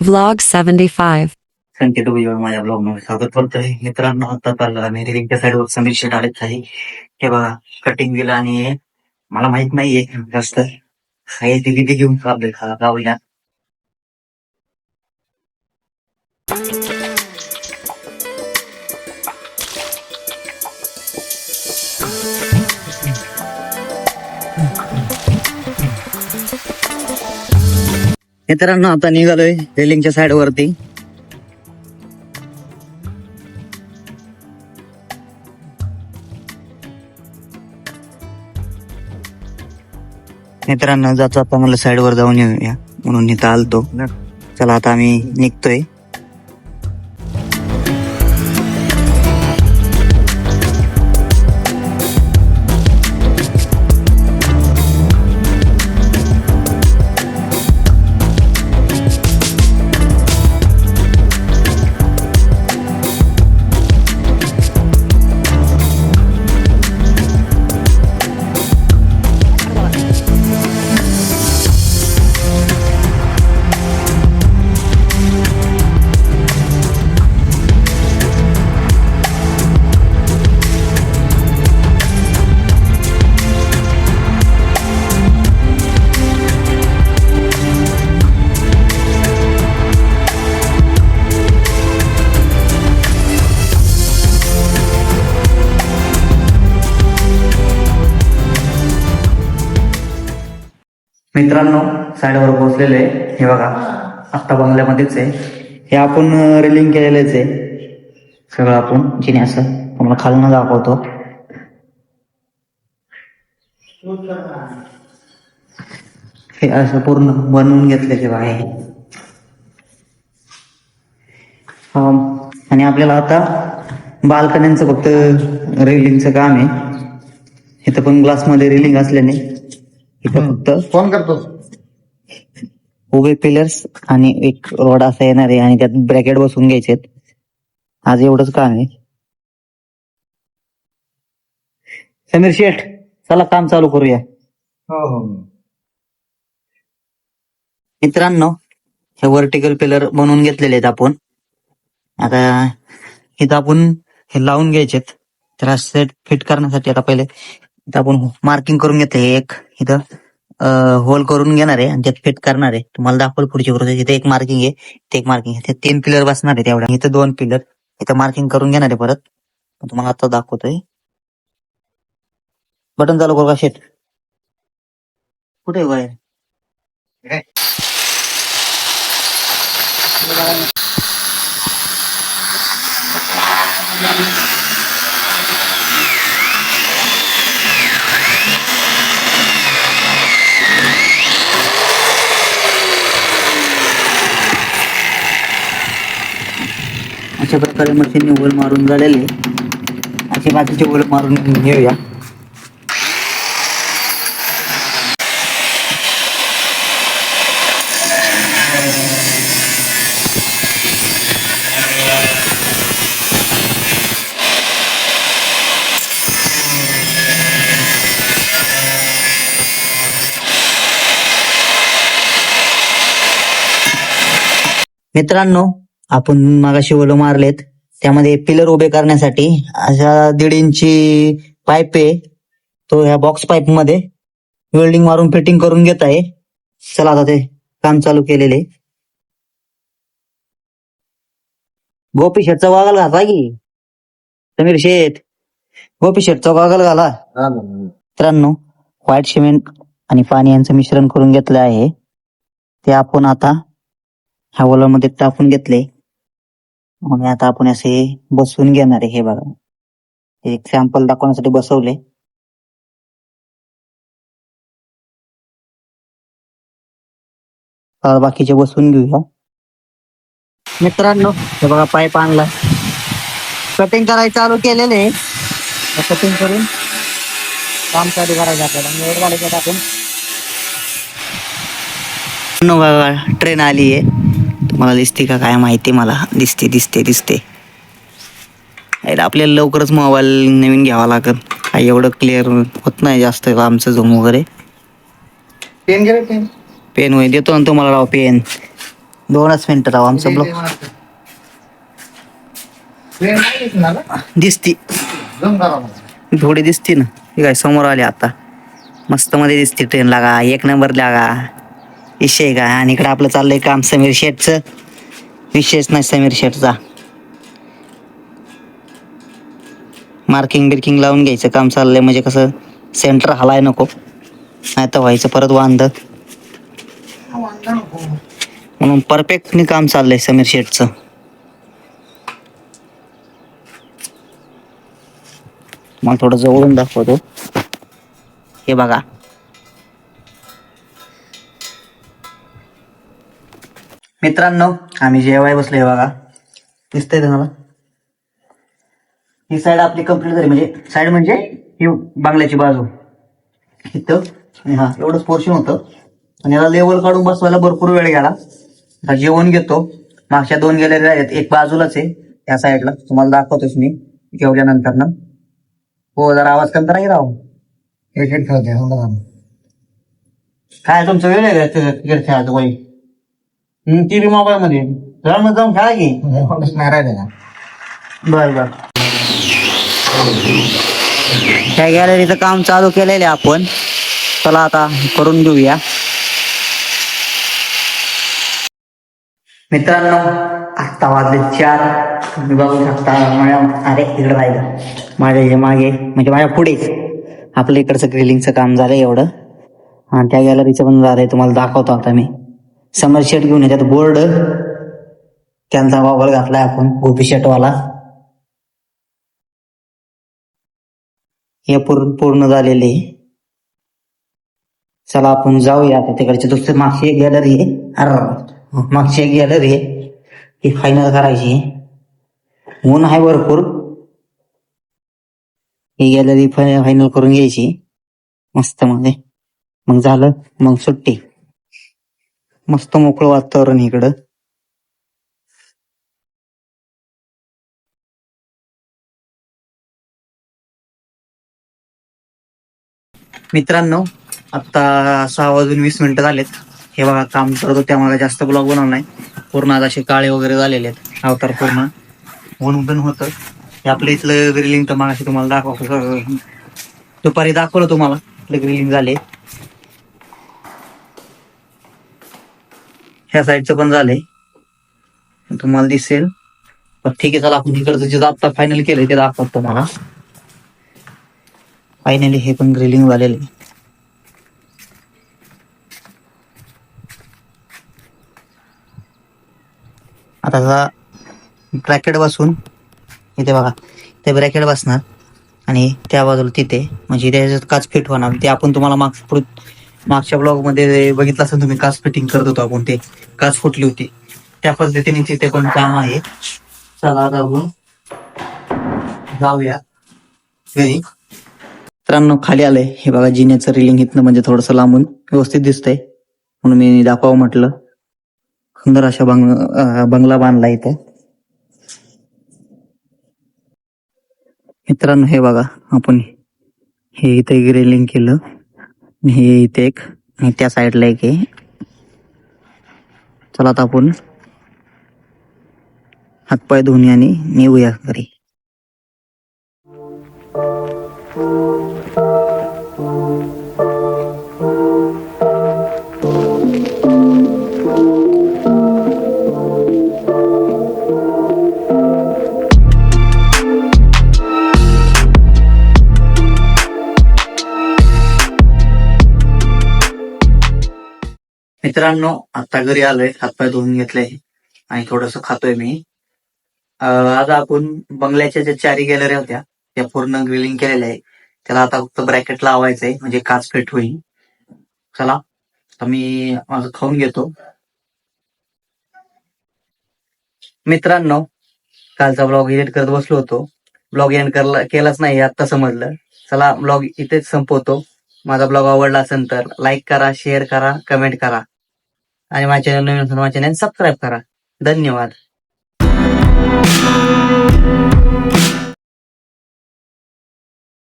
Vlog 75. संकेत उभीवर माझ्या ब्लॉगमध्ये स्वागत करतोय मित्रांनो आता चाललं आम्ही रिलिंगच्या साईडवर समीर शेट आलेच आहे. हे बघा कटिंग दिलं आणि मला माहीत नाहीये जास्त. आहे ते घेऊन चाललोय. खा गावल्या मित्रांनो आता निघालोय रेलिंगच्या साईड वरती मित्रांनो जातो आता मला साईड वर जाऊन येऊया. म्हणून इथं आलतो. चला आता आम्ही निघतोय. मित्रांनो साईडवर पोहोचलेले हे बघा आत्ता बंगल्यामध्येच आहे. हे आपण रेलिंग केलेलेच आहे. सगळं आपण जिने असं तुम्हाला खालनं दाखवतो. हे असं पूर्ण बनवून घेतलेले आहे आणि आपल्याला आता बाल्कन्यांचं फक्त रेलिंगचं काम आहे. इथं पण ग्लासमध्ये रेलिंग असल्याने इथं फक्त फोन करतो. उभे पिलर्स आणि एक रोड असा येणार आहे आणि त्यात ब्रॅकेट बसून घ्यायचे आज एवढंच काम आहे. समीर शेठ चला काम चालू करूया. हो हो. मित्रांनो हे व्हर्टिकल पिलर बनवून घेतलेले आहेत आपण. आता इथं आपण हे लावून घ्यायचेत. तर सेट फिट करण्यासाठी आता पहिले इथं आपण मार्किंग करून घेतले एक. इथं होल करून घेणार आहे आणि त्यात फिट करणार आहे. तुम्हाला दाखवलं पुढची. प्रोसेस इथे एक मार्किंग आहे इथे एक मार्किंग आहे. ते तीन पिलर बसणार आहे तेवढ्या. इथं दोन पिलर इथं मार्किंग करून घेणार आहे परत. तुम्हाला आता दाखवतोय. बटन चालू करू का शेट कुठे बाहेर? you. प्रकारे मशीनने होल मारून झालेले असे बाकीचे होल मारून घेऊया. मित्रांनो आपण मागाशी ओलं मारलेत. त्यामध्ये पिलर उभे करण्यासाठी अशा दीड इंची पाईप आहे. तो ह्या बॉक्स पाईपमध्ये वेल्डिंग मारून फिटिंग करून घेत आहे. चला आता ते काम चालू केलेले. गोपी शेटचा वागल घातला की? समीर शेठ गोपी शेटचा वागल घाला. मित्रांनो व्हाईट सिमेंट आणि पाणी यांचं मिश्रण करून घेतलं आहे. ते आपण आता ह्या ओलामध्ये टाकून घेतले. मग आता आपण असे बसवून घेणार आहे हे बघा. एक सॅम्पल दाखवण्यासाठी बसवले. बाकीचे बसवून घेऊया. मित्रांनो, हे बघा पाईप आणला कटिंग करायचं चालू केलेले कटिंग करून काम चालू करायचं आपल्याला. आपण. ट्रेन आली आहे. तुम्हाला दिसते का काय माहिती मला? दिसते दिसते दिसते. आपल्याला लवकरच मोबाईल नवीन घ्यावा लागेल. काही एवढं क्लिअर होत नाही जास्त आमचं झूम वगैरे. पेन घे पेन पेन होय देतो ना तुम्हाला राव पेन दोनच मिनिटं राव आमचं ब्लॉग दिसती थोडी दिसती ना. हे काय समोर आले आता. मस्त मध्ये दिसते ट्रेन लागा एक नंबर लागा. विषय काय आणि इकडं आपलं चाललंय काम समीर शेठचं. विषयच नाही समीर शेठचा. मार्किंग बिर्किंग लावून घ्यायचं काम चाललंय. म्हणजे कसं सेंटर हलाय नको. नाही तर व्हायचं परत वांद. म्हणून परफेक्टनी काम चाललंय समीर शेठचं. मला थोडं जवळून दाखवतो. हे बघा. मित्रांनो आम्ही जेवाय बसलोय बघा. दिसतंय तुम्हाला? ही साईड आपली कंप्लीट झाली. म्हणजे साईड म्हणजे ही बांगल्याची बाजू. इथं. हा एवढंच पोर्शन होतं. आणि याला लेवल काढून बसवायला भरपूर वेळ गेला. आता जेवण घेतो. मागच्या दोन गेलेल्या आहेत. एक बाजूलाच आहे त्या साईडला तुम्हाला दाखवतोच मी. जेवल्यानंतर ना. हो जरा आवाज कमी की राव. क्रिकेट खेळते काय तुमचं वेळ आहे क्रिकेट खेळायचं बाई टी व्ही मोबाईल मध्ये ग्राउंड जाऊन खेळा की. बर बर. ह्या गॅलरीचं काम चालू केलेलं आहे आपण. चला आता करून घेऊया. मित्रांनो आत्ता वाजले चार. तुम्ही बघू शकता माझ्या अरे तिकडे राहिलं. माझ्या हे मागे म्हणजे माझ्या पुढेच. आपलं इकडचं ग्रिलिंगचं काम झालं एवढं. आणि त्या गॅलरीचं पण झालंय तुम्हाला दाखवतो आता मी. समर शेट घेऊन येतात. बोर्ड त्यांचा वावर घातलाय आपण गोपी शेटवाला. हे पूर्ण पूर्ण झालेले. चला आपण जाऊया आता तिकडचे दुसरे मागची एक गॅलरी आहे. मागची एक गॅलरी आहे. ही फायनल करायची ऊन आहे भरपूर. ही गॅलरी फायनल करून घ्यायची. मस्त मध्ये. मग झालं. मग सुट्टी. मस्त मोकळं वातावरण इकडं. मित्रांनो आता सहा वाजून वीस मिनिटं झालेत. हे बघा काम करतो त्यामुळे जास्त ब्लॉग बनवणार नाही. पूर्ण आज असे काळे वगैरे झालेले आहेत अवतार पूर्ण. ऊन पण होतं. हे आपलं इथलं ग्रिलिंग तर मग तुम्हाला दाखवतो दुपारी दाखवलं तुम्हाला आपलं ग्रिलिंग झाले. ह्या साईडचं पण झालंय. तुम्हाला दिसेल. पण ठीक आहे चला आपण तिकडचं जे आता फायनल केलंय ते दाखवत तुम्हाला. फायनली हे पण ग्रिलिंग झालेलं आहे. आता ब्रॅकेट बसून. इथे बघा ते ब्रॅकेट बसणार. आणि त्या बाजूला तिथे म्हणजे त्याच्यात काच फिट होणार. ते आपण तुम्हाला माग पुढे मागच्या ब्लॉगमध्ये बघितलं असेल तुम्ही काच फिटिंग करत होतो आपण ते. काच फुटली होती. त्या पद्धतीने तिथे पण काम आहे. चला आता आपण जाऊया. घरी. मित्रांनो खाली आलंय. हे बघा जिन्याचं रिलिंग इथनं म्हणजे थोडस लांबून व्यवस्थित दिसतंय. म्हणून मी दाखवावं म्हटलं. सुंदर अशा बंग बंगला बांधला इथे. मित्रांनो हे बघा आपण हे इथे रेलिंग केलं. हे इथे एक त्या साईडला एक आहे. चला आता आपण हातपाय धुवून आणि निघूया घरी. मित्रांनो आता घरी आलोय. हातपाय धुवून घेतले. आणि थोडस खातोय मी. आज आपण बंगल्याच्या ज्या चारी गॅलऱ्या होत्या त्या पूर्ण ग्रिलिंग केलेल्या आहे त्याला आता फक्त ब्रॅकेट लावायचंय. म्हणजे काच फिट होईल. चला. आता मी माझं खाऊन घेतो. मित्रांनो कालचा ब्लॉग एडिट करत बसलो होतो. ब्लॉग एंड करला केलाच नाही आता समजलं. चला ब्लॉग इथेच संपवतो. माझा ब्लॉग आवडला असेल तर लाईक करा शेअर करा कमेंट करा. आणि माझ्या चॅनल नवीन असेल माझ्या चॅनल सबस्क्राईब करा. धन्यवाद.